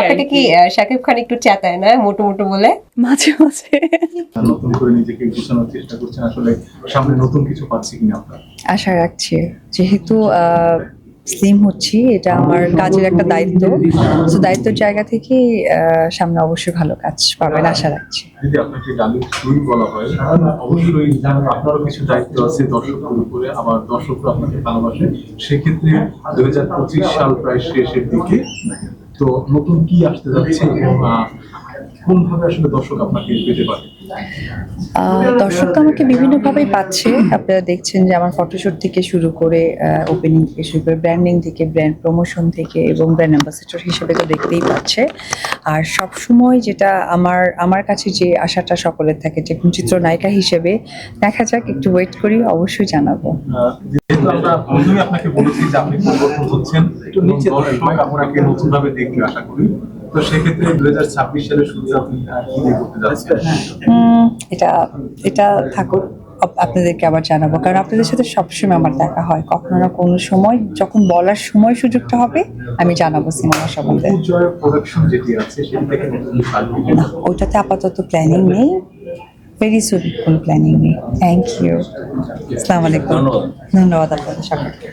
আপনাকে কি। শাকিব খান একটু চেতায় না মোটু মোটু বলে? মাঝে মাঝে। নতুন করে নিজেকে গুছানোর চেষ্টা করছেন আসলে সামনে নতুন কিছু পাচ্ছি কিনা আপনার? আশা রাখছি। যেহেতু স্লিম হচ্ছি এটা আমার কাজের একটা দায়িত্ব। তো দায়িত্বের জায়গা থেকে আহ, সামনে অবশ্যই ভালো কাজ পাবেন আশা রাখছি। যদি আপনাকে ডালিম বলা হয় অবশ্যই আপনারও কিছু দায়িত্ব আছে দর্শকের উপরে আবার দর্শকরা আপনাকে ভালোবাসে। সেক্ষেত্রে দুই হাজার পঁচিশ সাল প্রায় শেষের দিকে। তো নতুন কি আসতে যাচ্ছে এবং আহ, কোনভাবে আসলে দর্শক আপনাকে পেতে পারে? দর্শক তো আমাকে বিভিন্নভাবেই পাচ্ছে। আপনারা দেখছেন যে আমার ফটোশুট থেকে শুরু করে ওপেনিং থেকে শুরু করে ব্র্যান্ডিং থেকে ব্র্যান্ড প্রমোশন থেকে এবং ব্র্যান্ড অ্যাম্বাসেডর হিসেবে তো দেখতেই পাচ্ছে। আর সব সময় যেটা আমার আমার কাছে যে আশাটা সকলের থাকে যে কোন চিত্রনায়িকা হিসেবে দেখা যাক একটু ওয়েট করি অবশ্যই জানাব। আমরা প্রথমেই আপনাকে বলেছি যে আপনি পরিবর্তন হচ্ছেন দর্শক আপনাকে নতুন ভাবে দেখবে আশা করি। তো সেক্ষেত্রে দুই হাজার ছাব্বিশ সালের শুরুতে আপনি কি করতে যাচ্ছেন? এটা এটা থাকুক। আপনাদেরকে আবার জানাব। কারণ আপনাদের সাথে সবসময় আমার দেখা হয়। কখনো না কোনো সময় যখন বলার সময় সুযোগটা হবে আমি জানাব সিনেমা সম্বন্ধে। জয় প্রোডাকশন যেটি আছে সেটি থেকে নতুন কিছু আসবে কিনা? ওইটাতে আপাতত প্ল্যানিং নেই। ভেরি সুইটফুল প্ল্যানিং নেই থ্যাংক ইউ আসসালামু আলাইকুম ধন্যবাদ আপনাদের সকলকে।